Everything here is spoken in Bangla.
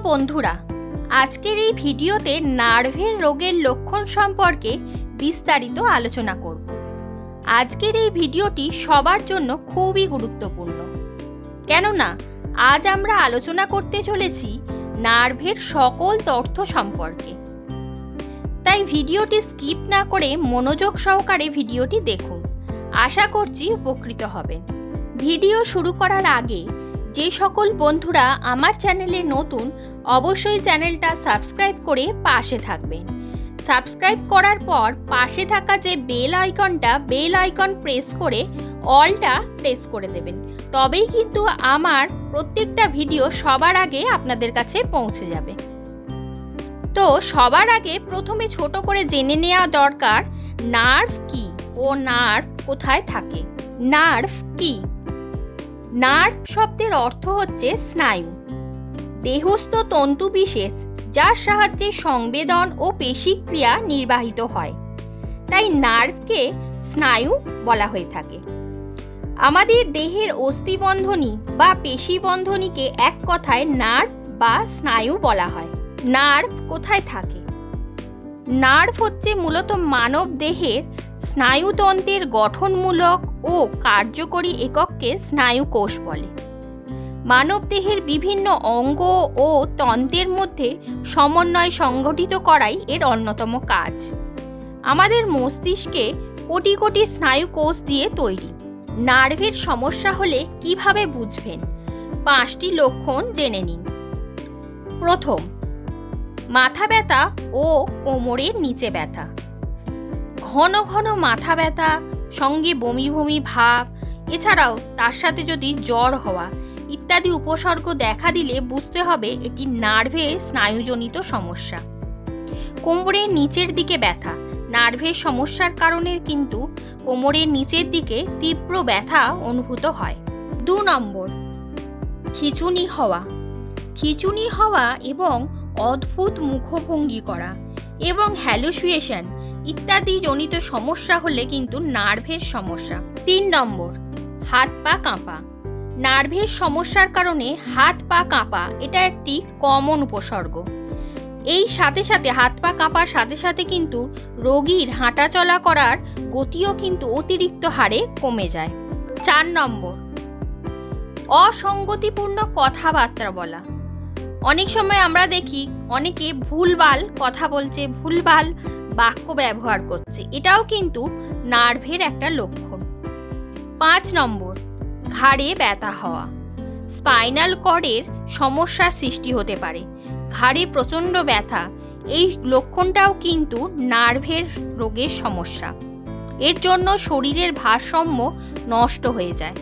বন্ধুরা, আজকের এই ভিডিওতে নার্ভের রোগের লক্ষণ সম্পর্কে বিস্তারিত আলোচনা করব। আজকের এই ভিডিওটি সবার জন্য খুবই গুরুত্বপূর্ণ। কেননা, আজ আমরা আলোচনা করতে চলেছি নার্ভের সকল তথ্য সম্পর্কে। তাই ভিডিওটি স্কিপ না করে মনোযোগ সহকারে ভিডিওটি দেখুন। আশা করছি উপকৃত হবেন। ভিডিও শুরু করার আগে যে সকল বন্ধুরা আমার চ্যানেলে নতুন, অবশ্যই চ্যানেলটা সাবস্ক্রাইব করে পাশে থাকবেন। সাবস্ক্রাইব করার পর পাশে থাকা যে বেল আইকনটা, বেল আইকন প্রেস করে অলটা প্রেস করে দেবেন। তবেই কিন্তু আমার প্রত্যেকটা ভিডিও সবার আগে আপনাদের কাছে পৌঁছে যাবে। তো সবার আগে প্রথমে ছোট করে জেনে নেওয়া দরকার, নার্ভ কি ও নার্ভ কোথায় থাকে? নার্ভ কি? নার্ভ শব্দের অর্থ হচ্ছে স্নায়ু। দেহস্থ তন্তু বিশেষ, যার সাহায্যে সংবেদন ও পেশিক্রিয়া নির্বাহিত হয়। তাই নার্ভকে স্নায়ু বলা হয়ে থাকে। আমাদের দেহের অস্থিবন্ধনী বা পেশিবন্ধনীকে এক কথায় নার্ভ বা স্নায়ু বলা হয়। নার্ভ কোথায় থাকে? নার্ভ হচ্ছে মূলত মানব দেহের স্নায়ুতন্ত্রের গঠনমূলক ও কার্যকরী একককে স্নায়ু কোষ বলে। মানব দেহের বিভিন্ন অঙ্গ ও তন্ত্রের মধ্যে সমন্বয় সংগঠিত করাই এর অন্যতম কাজ। আমাদের মস্তিষ্কে কোটি কোটি স্নায়ু কোষ দিয়ে তৈরি। নার্ভের সমস্যা হলে কীভাবে বুঝবেন? পাঁচটি লক্ষণ জেনে নিন। প্রথম, মাথা ব্যথা ও কোমরের নিচে ব্যথা। ঘন ঘন মাথা ব্যথা সঙ্গে বমি বমি ভাব, এছাড়াও তার সাথে যদি জ্বর হওয়া, ইত্যাদি উপসর্গ দেখা দিলে বুঝতে হবে এটি নার্ভের স্নায়ুজনিত সমস্যা। কোমরের নিচের দিকে ব্যথা, নার্ভের সমস্যার কারণে কিন্তু কোমরের নিচের দিকে তীব্র ব্যথা অনুভূত হয়। দু নম্বর, খিচুনি হওয়া। খিচুনি হওয়া এবং অদ্ভুত মুখভঙ্গি করা এবং হ্যালুসিয়েশন ইত্যাদি জনিত সমস্যা হলে কিন্তু নার্ভের সমস্যা। তিন নম্বর, হাত পা কাঁপা। নার্ভের সমস্যার কারণে হাত পা কাঁপা, এটা একটি কমন উপসর্গ। এই সাথে সাথে হাত পা কাঁপার সাথে সাথে কিন্তু রোগীর হাঁটাচলা করার গতিও কিন্তু অতিরিক্ত হারে কমে যায়। চার নম্বর, অসঙ্গতিপূর্ণ কথাবার্তা বলা। অনেক সময় আমরা দেখি অনেকে ভুলভাল কথা বলছে, ভুলভাল বাক্য ব্যবহার করছে। এটাও কিন্তু নার্ভের একটা লক্ষণ। পাঁচ নম্বর, ঘাড়ে ব্যথা হওয়া। স্পাইনাল কর্ডের সমস্যার সৃষ্টি হতে পারে। ঘাড়ে প্রচণ্ড ব্যথা, এই লক্ষণটাও কিন্তু নার্ভের রোগের সমস্যা। এর জন্য শরীরের ভারসাম্য নষ্ট হয়ে যায়।